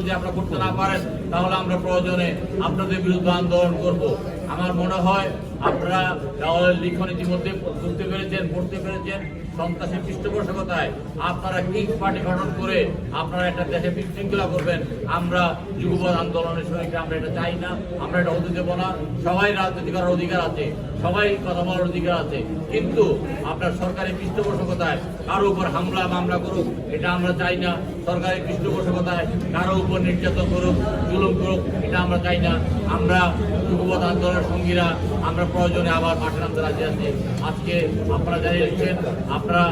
যদি আপনারা করতে না পারেন, তাহলে আমরা প্রয়োজনে আপনাদের বিরুদ্ধে আন্দোলন করব। আমার মনে হয় আপনারা লিখন ইতিমধ্যে বুঝতে পেরেছেন, পড়তে পেরেছেন। সন্ত্রাসের পৃষ্ঠপোষকতায় আপনারা কিংস পার্টি গঠন করে আপনারা একটা দেশে বিশৃঙ্খলা করবেন। আমরা যুগপৎ আন্দোলনের সঙ্গে আমরা এটা চাই না। আমরা এটা হতে দেবো না। সবাই রাজনীতি করার অধিকার আছে। সবাই কথা বলার অধিকার আছে। কিন্তু আপনার সরকারি পৃষ্ঠপোষকতায় কারও উপর হামলা, মামলা করুক, এটা আমরা চাই না। সরকারি পৃষ্ঠপোষকতায় কারও উপর নির্যাতন করুক, জুলুম করুক, এটা আমরা চাই না। আমরা যুগপৎ আন্দোলনের সঙ্গীরা, আমরা প্রয়োজনে আবার মাঠে নামতে রাজি আছি। আজকে আপনারা জানিয়েছেন আপনারা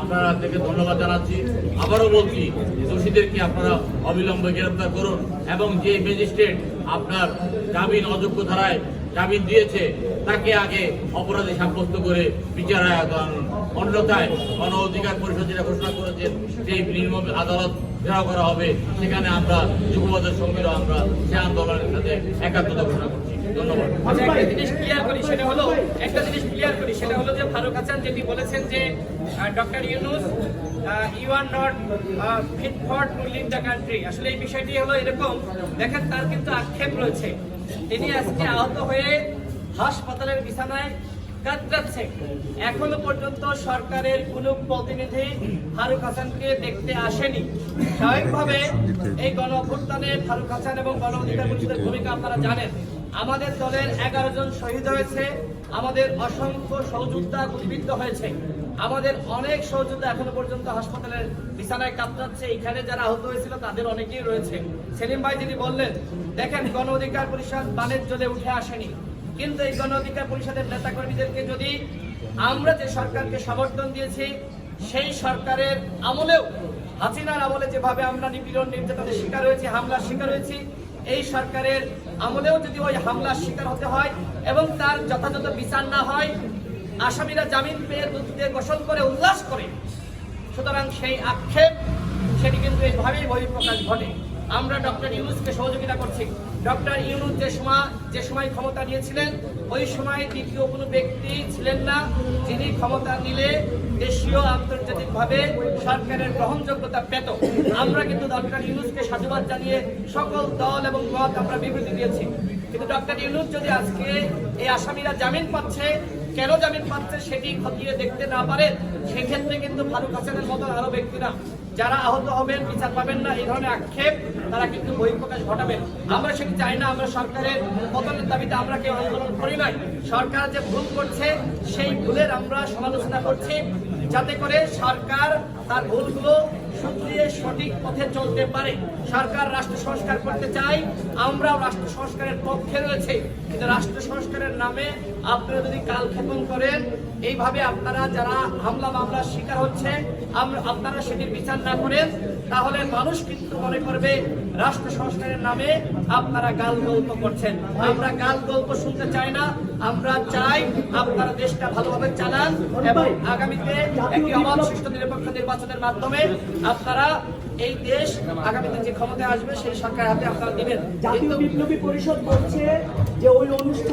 আপনারা থেকে ধন্যবাদ জানাচ্ছি। আবারও বলছি, দোষীদেরকে আপনারা অবিলম্বে গ্রেপ্তার করুন এবং যে ম্যাজিস্ট্রেট আপনার জামিন অযোগ্য ধারায় জামিন দিয়েছে, তাকে আগে অপরাধী সাব্যস্ত করে বিচার আনুন অন্যথায় গণ অধিকার পরিষদ যেটা ঘোষণা করেছেন, সেই নির্মম আদালত ঘেরাও করা হবে। সেখানে আমরা যুবপদের সঙ্গীরা আমরা সে আন্দোলনের সাথে একাত্মতা ঘোষণা করছি আচ্ছা তার কিন্তু আক্ষেপ রয়েছে। তিনি আজকে আহত হয়ে হাসপাতালের বিছানায় কাতরাচ্ছে। এখনও পর্যন্ত সরকারের কোনো প্রতিনিধি ফারুক হাসানকে দেখতে আসেনি। স্বাভাবিকভাবে এই গণ অভ্যুত্থানে ফারুক হাসান এবং গণ অধিকার পরিষদের ভূমিকা আপনারা জানেন। আমাদের দলের এগারো জন শহীদ হয়েছে, আমাদের অসংখ্য সহযোদ্ধা গুলিবিদ্ধ হয়েছে। আমাদের অনেক সহযোদ্ধা এখনও পর্যন্ত হাসপাতালের বিছানায় কাতরাচ্ছে এখানে যারা আহত হয়েছিল, তাদের অনেকেই রয়েছে। সেলিম ভাই যিনি বললেন, দেখেন, গণ অধিকার পরিষদ বানের জলে উঠে আসেনি। কিন্তু এই গণ অধিকার পরিষদের নেতাকর্মীদেরকে যদি আমরা যে সরকারকে সমর্থন দিয়েছি, সেই সরকারের আমলেও হাসিনার আমলে যেভাবে আমরা নিপীড়ন, নির্যাতনের শিকার হয়েছি, হামলার শিকার হয়েছি এই সরকারের আমলেও যদি ওই হামলার শিকার হতে হয় এবং তার যথাযথ বিচার না হয়, আসামিরা জামিন পেয়ে দুধে গোসল করে, উল্লাস করে, সুতরাং সেই আক্ষেপ, সেটি কিন্তু এইভাবেই বহিঃপ্রকাশ ঘটে। আমরা ডক্টর ইউনুসকে সহযোগিতা করছি। ডক্টর ইউনুস যে সময় যে সময় ক্ষমতা নিয়েছিলেন ওই সময় দ্বিতীয় কোনো ব্যক্তি ছিলেন না যিনি ক্ষমতা নিলে দেশীয় আন্তর্জাতিকভাবে সরকারের গ্রহণযোগ্যতা পেত। আমরা কিন্তু ডক্টর ইউনুসকে সাধুবাদ জানিয়ে সকল দল এবং মত আমরা বিবৃতি দিয়েছি। কিন্তু ডক্টর ইউনুস যদি আজকে এই আসামিরা জামিন পাচ্ছে কেন জামিন পাচ্ছে সেটি খতিয়ে দেখতে না পারেন সেক্ষেত্রে কিন্তু ফারুক হাসানের মতো আরও ব্যক্তিরা, যারা আহত হবেন, বিচার পাবেন না, এই ধরনের আক্ষেপ তারা কিন্তু বহিঃপ্রকাশ ঘটাবেন। আমরা সেটি চাই না, আমরা সরকারের পতনের দাবিতে আমরা কেউ আন্দোলন করি নাই। সরকার যে ভুল করছে, সেই ভুলের আমরা সমালোচনা করছি। যাতে করে সরকার তার ভুলগুলো শুধরিয়ে সঠিক পথে চলতে পারে। সরকার রাষ্ট্র সংস্কার করতে চাই আমরাও রাষ্ট্র সংস্কারের পক্ষে রয়েছে। কিন্তু রাষ্ট্র সংস্কারের নামে আপনারা যদি কালক্ষেপণ করেন, এইভাবে আপনারা যারা হামলা মামলার শিকার হচ্ছে আপনারা সেটির বিচার না করেন, তাহলে মানুষ কিন্তু মনে করবে রাষ্ট্র সংস্কারের নামে আপনারা গাল গল্প করছেন। আমরা গাল গল্প শুনতে চাই না। আমরা চাই আপনারা দেশটা ভালোভাবে চালান এবং আগামীতে একটি অবাধ নিরপেক্ষ নির্বাচনের মাধ্যমে আপনারা এই দেশ আগামীতে যে ক্ষমতায় আসবে, সেই সরকার হাতে আপনারা দিবেন। জাতীয় বিপ্লবী পরিষদ বলছে যে ওই অনুষ্ঠান